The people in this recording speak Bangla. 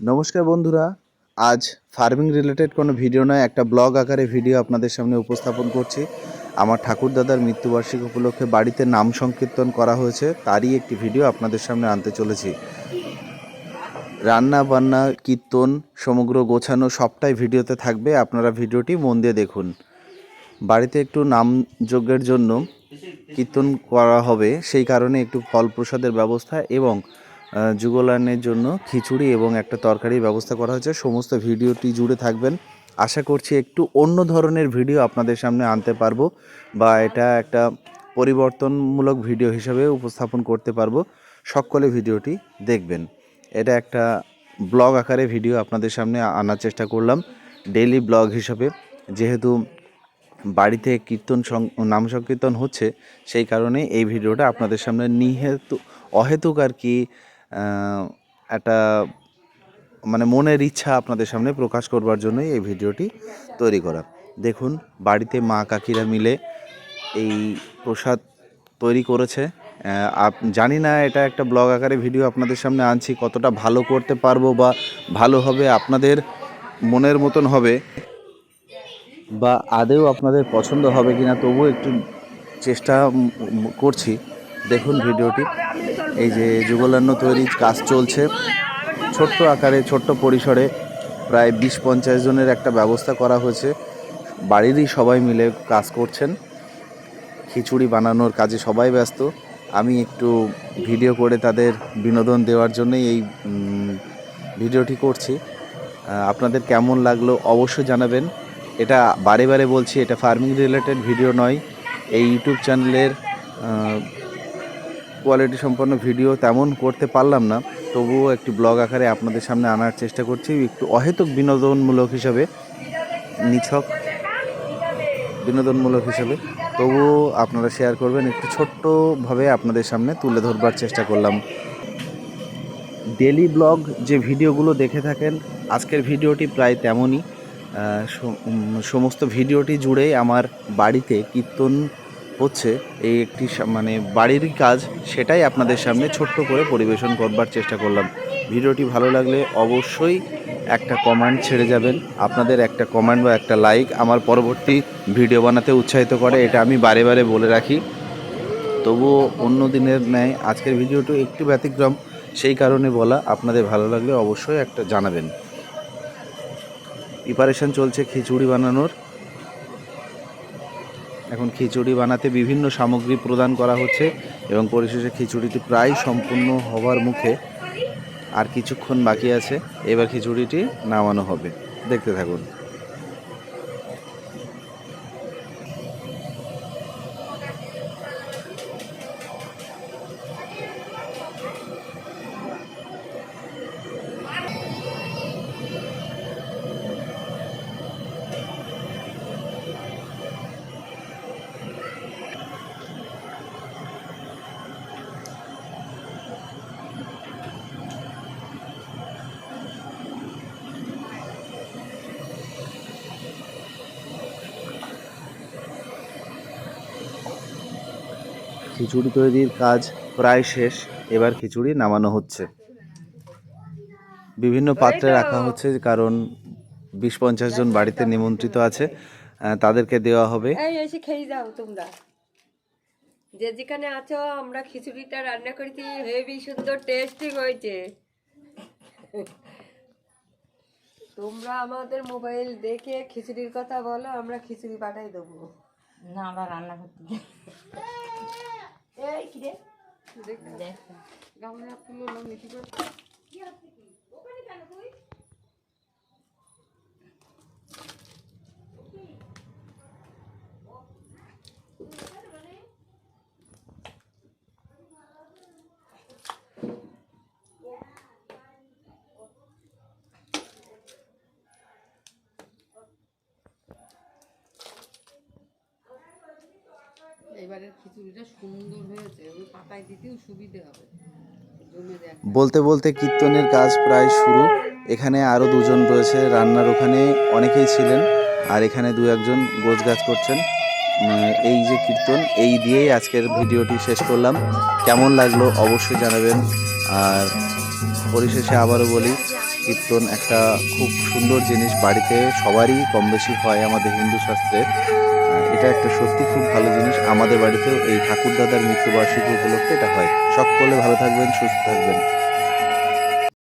নমস্কার বন্ধুরা, আজ ফার্মিং রিলেটেড কোনো ভিডিও নয়, একটা ব্লগ আকারে ভিডিও আপনাদের সামনে উপস্থাপন করছি। আমার ঠাকুরদাদার মৃত্যুবার্ষিকী উপলক্ষে বাড়িতে নাম সংকীর্তন করা হয়েছে, তারই একটি ভিডিও আপনাদের সামনে আনতে চলেছি। রান্না বান্না, কীর্তন, সমগ্র গোছানো সবটাই ভিডিওতে থাকবে, আপনারা ভিডিওটি মন দিয়ে দেখুন। বাড়িতে একটু নাম যজ্ঞের জন্য কীর্তন করা হবে, সেই কারণে একটু ফল প্রসাদের ব্যবস্থা এবং আহ, যুগলায়নের জন্য খিচুড়ি এবং একটা তরকারির ব্যবস্থা করা হয়েছে। সমস্ত ভিডিওটি জুড়ে থাকবেন। আশা করছি একটু অন্য ধরনের ভিডিও আপনাদের সামনে আনতে পারব বা এটা একটা পরিবর্তনমূলক ভিডিও হিসাবে উপস্থাপন করতে পারব। সকলে ভিডিওটি দেখবেন। এটা একটা ব্লগ আকারে ভিডিও আপনাদের সামনে আনার চেষ্টা করলাম ডেইলি ব্লগ হিসাবে। যেহেতু বাড়িতে কীর্তন সং- নাম সংকীর্তন হচ্ছে সেই কারণে এই ভিডিওটা আপনাদের সামনে নিহেতু অহেতুক আর কি একটা মানে মনের ইচ্ছা আপনাদের সামনে প্রকাশ করবার জন্যই এই ভিডিওটি তৈরি করা। দেখুন, বাড়িতে মা কাকিরা মিলে এই প্রসাদ তৈরি করেছে। আপ- জানি না এটা একটা ব্লগ আকারে ভিডিও আপনাদের সামনে আনছি, কতটা ভালো করতে পারব বা ভালো হবে, আপনাদের মনের মতন হবে বা আদেও আপনাদের পছন্দ হবে কিনা, তবুও একটু চেষ্টা করছি। দেখুন ভিডিওটি। এই যে যুগলান্ন তৈরির কাজ চলছে। ছোট্ট আকারে, ছোট্ট পরিসরে প্রায় বিশ পঞ্চাশ জনের একটা ব্যবস্থা করা হয়েছে। বাড়িরই সবাই মিলে কাজ করছেন। খিচুড়ি বানানোর কাজে সবাই ব্যস্ত। আমি একটু ভিডিও করে তাদের বিনোদন দেওয়ার জন্যই এই ভিডিওটি করছি। আপনাদের কেমন লাগল অবশ্যই জানাবেন। এটা বারে বারে বলছি, এটা ফার্মিং রিলেটেড ভিডিও নয়। এই ইউটিউব চ্যানেলের কোয়ালিটি সম্পন্ন ভিডিও তেমন করতে পারলাম না। তবুও একটি ব্লগ আকারে আপনাদের সামনে আনার চেষ্টা করছি। একটু অহেতুক বিনোদনমূলক হিসাবে, নিছক বিনোদনমূলক হিসাবে। তবুও আপনারা শেয়ার করবেন, একটু ছোট্টভাবে আপনাদের সামনে তুলে ধরবার চেষ্টা করলাম। ডেলি ব্লগ যে ভিডিওগুলো দেখে থাকেন, আজকের ভিডিওটি প্রায় তেমনই। সমস্ত ভিডিওটি জুড়েই আমার বাড়িতে কীর্তন হচ্ছে এই একটি মানে বাড়িরই কাজ, সেটাই আপনাদের সামনে ছোট্ট করে পরিবেশন করবার চেষ্টা করলাম। ভিডিওটি ভালো লাগলে অবশ্যই একটা কমেন্ট ছেড়ে যাবেন। আপনাদের একটা কমেন্ট বা একটা লাইক আমার পরবর্তী ভিডিও বানাতে উৎসাহিত করে, এটা আমি বারে বারে বলে রাখি। তবুও অন্য দিনের ন্যায় আজকের ভিডিওটি একটু ব্যতিক্রম, সেই কারণে বলা, আপনাদের ভালো লাগলে অবশ্যই একটা জানাবেন। প্রিপারেশন চলছে খিচুড়ি বানানোর। এখন খিচুড়ি বানাতে বিভিন্ন সামগ্রী প্রদান করা হচ্ছে এবং পরিশেষে খিচুড়িটি প্রায় সম্পূর্ণ হওয়ার মুখে আর কিছুক্ষণ বাকি আছে। এবার খিচুড়িটি নামানো হবে। দেখতে থাকুন। খিচুড়ি তৈরির কাজ প্রায় শেষ এবার খিচুড়ি নামানো হচ্ছে। বিভিন্ন পাত্রে রাখা হচ্ছে কারণ বিশ পঞ্চাশ জন বাড়িতে নিমন্ত্রিত আছে তাদেরকে দেওয়া হবে। এই এসে খেয়ে যাও তোমরা। যে যেখানে আছো আমরা খিচুড়িটা রান্না করেছি হেভি সুন্দর টেস্টি হয়েছে। তোমরা আমাদের মোবাইল দেখে খিচুড়ির কথা বলো আমরা খিচুড়ি পাঠাই দেবো। না আমরা রান্না করতে। এই কি রে দেখ। গামলা তুলো না মিটি করে বলতে বলতে কীর্তনের কাজ প্রায় শুরু। এখানে আরও দুজন রয়েছে, রান্নার ওখানে অনেকেই ছিলেন, আর এখানে দু একজন গোছ গাছ করছেন। এই যে কীর্তন, এই দিয়েই আজকের ভিডিওটি শেষ করলাম। কেমন লাগল অবশ্যই জানাবেন। আর পরিশেষে আবারও বলি, কীর্তন একটা খুব সুন্দর জিনিস। বাড়িতে সবারই কম বেশি হয় আমাদের হিন্দু শাস্ত্রে। এটা একটা সত্যি খুব ভালো জিনিস। আমাদের বাড়িতেও এই ঠাকুরদাদার মৃত্যুবার্ষিকী উপলক্ষে এটা হয়। সকলে ভালো থাকবেন, সুস্থ থাকবেন।